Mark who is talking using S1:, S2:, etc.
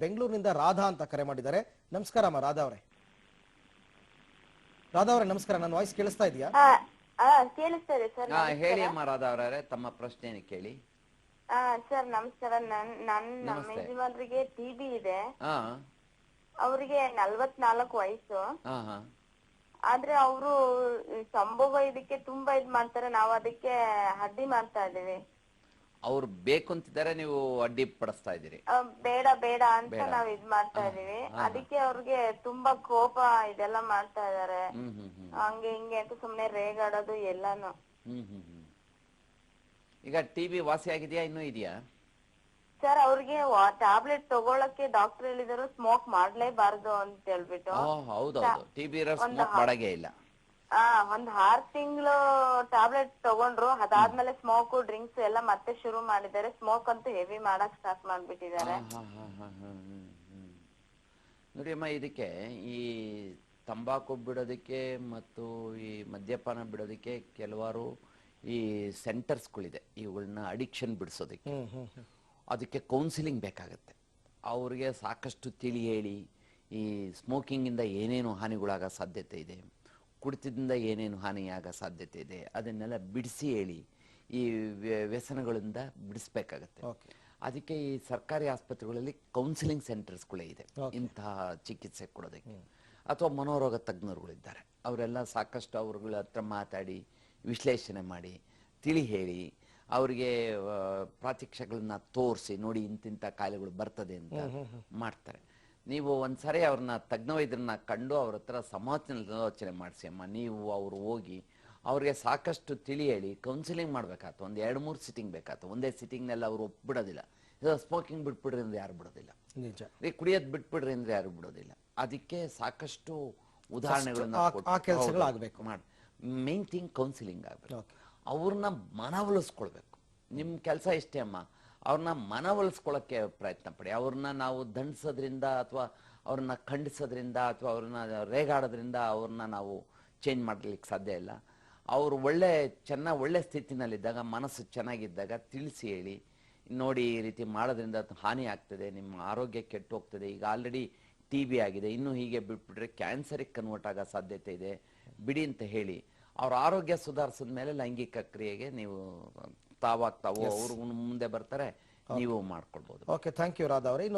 S1: ಬೆಂಗಳೂರಿನಿಂದ ರಾಧಾ ಅಂತ ಕರೆ ಮಾಡಿದ್ದಾರೆ. ನಮಸ್ಕಾರ ಅಮ್ಮ ರಾಧಾ ಅವರೇ. ರಾಧಾ ಅವರೇ ನಮಸ್ಕಾರ. ನನ್ನ ವಾಯ್ಸ್ ಕೇಳಿಸ್ತಾ ಇದೆಯಾ?
S2: ಆ ಹಾ ಕೇಳಿಸ್ತಾ ಇದೆ ಸರ್
S3: ಹಾ ಹೇಳಿ ಅಮ್ಮ ಅವರೇ ತಮ್ಮ ಪ್ರಶ್ನೆಯನ್ನು ಕೇಳಿ.
S2: ಆ, ಸರ್ ನಮಸ್ಕಾರ. ನನ್ ನನ್ ನಮ್ಮ
S3: ನಮಸ್ತೆ.
S2: ಯಜಮಾನ್ರಿಗೆ ಟಿ ಬಿ ಇದೆ.
S3: ಹಾ
S2: ಅವ್ರಿಗೆ ನಲ್ವತ್ನಾಲ್ಕು ವಯಸ್ಸು.
S3: ಹಾ ಹಾ.
S2: ಆದ್ರೆ ಅವರು ಸಂಭೋಗ ಇದಕ್ಕೆ ತುಂಬಾ ಇದ್ ಮಾಡ್ತಾರೆ. ನಾವ್ ಅದಕ್ಕೆ ಅಡ್ಡಿ ಮಾಡ್ತಾ ಇದೀವಿ
S3: ಅವ್ರು ಬೇಕು ಅಂತಿದ್ದಾರೆ ನೀವು ಅಡ್ಡಿ ಪಡಿಸ್ತಾ ಇದ್ದೀರಿ.
S2: ಆ, ಬೇಡ ಬೇಡ ಅಂತ
S3: ಬೇಡ.
S2: ನಾವ್ ಇದ್ ಮಾಡ್ತಾ ಇದೀವಿ ಅದಕ್ಕೆ ಅವ್ರಿಗೆ ತುಂಬಾ ಕೋಪ ಇದೆಲ್ಲ ಮಾಡ್ತಾ ಇದಾರೆ.
S3: ಹ್ಮ್ ಹ್ಮ್ ಹ್ಮ್.
S2: ಹಂಗೆ ಹಿಂಗೆ ಅಂತ ಸುಮ್ನೆ ರೇಗಾಡೋದು ಎಲ್ಲಾನು.
S3: ಹ್ಮ್ ಹ್ಮ್ ಹ್ಮ್. ಈಗ ಟಿ ಬಿ ವಾಸಿ ಆಗಿದೆಯಾ ಇನ್ನೂ ಇದೆಯಾ?
S2: ಸರ್ ಅವ್ರಿಗೆ ಟ್ಯಾಬ್ಲೆಟ್ ತಗೊಳಕ್ಕೆ ಡಾಕ್ಟರ್ ಹೇಳಿದ್ರು ಸ್ಮೋಕ್ ಮಾಡ್ಲೇಬಾರ್ದು ಅಂತ ಹೇಳ್ಬಿಟ್ಟು.
S3: ಓ ಹೌದೌದು. ಟಿ ಬಿ ಇರೋ ಸ್ಮೋಕ್ ಮಾಡಂಗೇ ಇಲ್ಲ.
S2: ಆ ಒಂದ್ ಆರ್ ತಿಂಗಳು ಟ್ಯಾಬ್ಲೆಟ್ ತಗೊಂಡ್ರು ಅದಾದ್ಮೇಲೆ ಸ್ಮೋಕ್ ಡ್ರಿಂಕ್ಸ್ ಎಲ್ಲ ಮತ್ತೆ ಶುರು ಮಾಡಿದ್ದಾರೆ. ಸ್ಮೋಕ್ ಅಂತೂ ಹೆವಿ ಮಾಡಕ್ ಸ್ಟಾರ್ಟ್ ಮಾಡ್ಬಿಟ್ಟಿದ್ದಾರೆ.
S3: ನೋಡಿಯಮ್ಮ ಇದಕ್ಕೆ ಈ ತಂಬಾಕು ಬಿಡೋದಕ್ಕೆ ಮತ್ತು ಈ ಮದ್ಯಪಾನ ಬಿಡೋದಕ್ಕೆ ಕೆಲವಾರು ಈ ಸೆಂಟರ್ಸ್ಗಳಿದೆ ಇವುಗಳನ್ನ ಅಡಿಕ್ಷನ್ ಬಿಡಿಸೋದಕ್ಕೆ. ಅದಕ್ಕೆ ಕೌನ್ಸಿಲಿಂಗ್ ಬೇಕಾಗತ್ತೆ. ಅವ್ರಿಗೆ ಸಾಕಷ್ಟು ತಿಳಿ ಹೇಳಿ ಈ ಸ್ಮೋಕಿಂಗಿಂದ ಏನೇನು ಹಾನಿಗಳಾಗ ಸಾಧ್ಯತೆ ಇದೆ. ಕುಡಿತದಿಂದ ಏನೇನು ಹಾನಿಯಾಗ ಸಾಧ್ಯತೆ ಇದೆ ಅದನ್ನೆಲ್ಲ ಬಿಡಿಸಿ ಹೇಳಿ ಈ ವ್ಯ- ವ್ಯಸನಗಳಿಂದ ಬಿಡಿಸ್ಬೇಕಾಗತ್ತೆ. ಅದಕ್ಕೆ ಈ ಸರ್ಕಾರಿ ಆಸ್ಪತ್ರೆಗಳಲ್ಲಿ ಕೌನ್ಸಿಲಿಂಗ್ ಸೆಂಟರ್ಸ್ಗಳೇ ಇದೆ. ಇಂತಹ ಚಿಕಿತ್ಸೆ ಕೊಡೋದಕ್ಕೆ. ಅಥವಾ ಮನೋರೋಗ ತಜ್ಞರುಗಳಿದ್ದಾರೆ. ಅವರೆಲ್ಲ ಸಾಕಷ್ಟು ಅವ್ರಗಳ ಹತ್ರ ಮಾತಾಡಿ ವಿಶ್ಲೇಷಣೆ ಮಾಡಿ ತಿಳಿ ಹೇಳಿ ಅವರಿಗೆ ಪ್ರಾತ್ಯಕ್ಷಗಳನ್ನ ತೋರಿಸಿ ನೋಡಿ ಇಂತಿಂಥ ಕಾಯಿಲೆಗಳು ಬರ್ತದೆ ಅಂತ ಮಾಡ್ತಾರೆ. ನೀವು ಒಂದ್ಸರಿ ಅವ್ರನ್ನ ತಜ್ಞ ವೈದ್ಯರನ್ನ ಕಂಡು ಅವ್ರ ಹತ್ರ ಸಮಾಲೋಚನೆ ಮಾಡಿಸಿ ಅಮ್ಮ ನೀವು ಅವರು ಹೋಗಿ ಅವ್ರಿಗೆ ಸಾಕಷ್ಟು ತಿಳಿ ಹೇಳಿ ಕೌನ್ಸಿಲಿಂಗ್ ಮಾಡ್ಬೇಕಾಯ್ತು ಒಂದು ಎರಡು ಮೂರು ಸಿಟ್ಟಿಂಗ್ ಬೇಕಾಯ್ತು. ಒಂದೇ ಸಿಟ್ಟಿಂಗ್ನೆಲ್ಲ ಅವ್ರು ಒಪ್ಬಿಡೋದಿಲ್ಲ. ಸ್ಮೋಕಿಂಗ್ ಬಿಟ್ಬಿಡ್ರಿ ಅಂದ್ರೆ ಯಾರು ಬಿಡೋದಿಲ್ಲ.
S1: ನಿಜ.
S3: ಕುಡಿಯೋದ್ ಬಿಟ್ಬಿಡ್ರಿ ಅಂದ್ರೆ ಯಾರು ಬಿಡೋದಿಲ್ಲ. ಅದಕ್ಕೆ ಸಾಕಷ್ಟು ಉದಾಹರಣೆಗಳನ್ನ. ಮಾಡ್ ಮೇನ್ ಥಿಂಗ್ ಕೌನ್ಸಿಲಿಂಗ್ ಆಗ್ಬೇಕು. ಅವ್ರನ್ನ ಮನವೊಲಿಸ್ಕೊಳ್ಬೇಕು ನಿಮ್ಮ ಕೆಲಸ ಇಷ್ಟೇ ಅಮ್ಮ. ಅವ್ರನ್ನ ಮನವೊಲಿಸ್ಕೊಳ್ಳೋಕ್ಕೆ ಪ್ರಯತ್ನ ಪಡಿ. ಅವ್ರನ್ನ ನಾವು ದಂಡಿಸೋದ್ರಿಂದ ಅಥವಾ ಅವ್ರನ್ನ ಖಂಡಿಸೋದ್ರಿಂದ ಅಥವಾ ಅವ್ರನ್ನ ರೇಗಾಡೋದ್ರಿಂದ ಅವ್ರನ್ನ ನಾವು ಚೇಂಜ್ ಮಾಡಲಿಕ್ಕೆ ಸಾಧ್ಯ ಇಲ್ಲ. ಅವರು ಒಳ್ಳೆ, ಚೆನ್ನಾಗಿ ಒಳ್ಳೆ ಸ್ಥಿತಿನಲ್ಲಿದ್ದಾಗ, ಮನಸ್ಸು ಚೆನ್ನಾಗಿದ್ದಾಗ ತಿಳಿಸಿ ಹೇಳಿ. ನೋಡಿ, ಈ ರೀತಿ ಮಾಡೋದ್ರಿಂದ ಹಾನಿ ಆಗ್ತದೆ, ನಿಮ್ಮ ಆರೋಗ್ಯ ಕೆಟ್ಟು ಹೋಗ್ತದೆ. ಈಗ ಆಲ್ರೆಡಿ ಟಿ ಬಿ ಆಗಿದೆ, ಇನ್ನೂ ಹೀಗೆ ಬಿಟ್ಬಿಟ್ರೆ ಕ್ಯಾನ್ಸರಿಗೆ ಕನ್ವರ್ಟ್ ಆಗೋ ಸಾಧ್ಯತೆ ಇದೆ. ಬಿಡಿ ಅಂತ ಹೇಳಿ. ಅವ್ರ ಆರೋಗ್ಯ ಸುಧಾರಿಸಿದ ಮೇಲೆ ಲೈಂಗಿಕ ಕ್ರಿಯೆಗೆ ನೀವು ತಾವಾಗ ಅವರು ಅವ್ರು ಮುಂದೆ ಬರ್ತಾರೆ ನೀವು ಮಾಡ್ಕೊಳ್ಬಹುದು
S1: ಓಕೆ ಥ್ಯಾಂಕ್ ಯು ರಾಧಾ ಅವರೇ.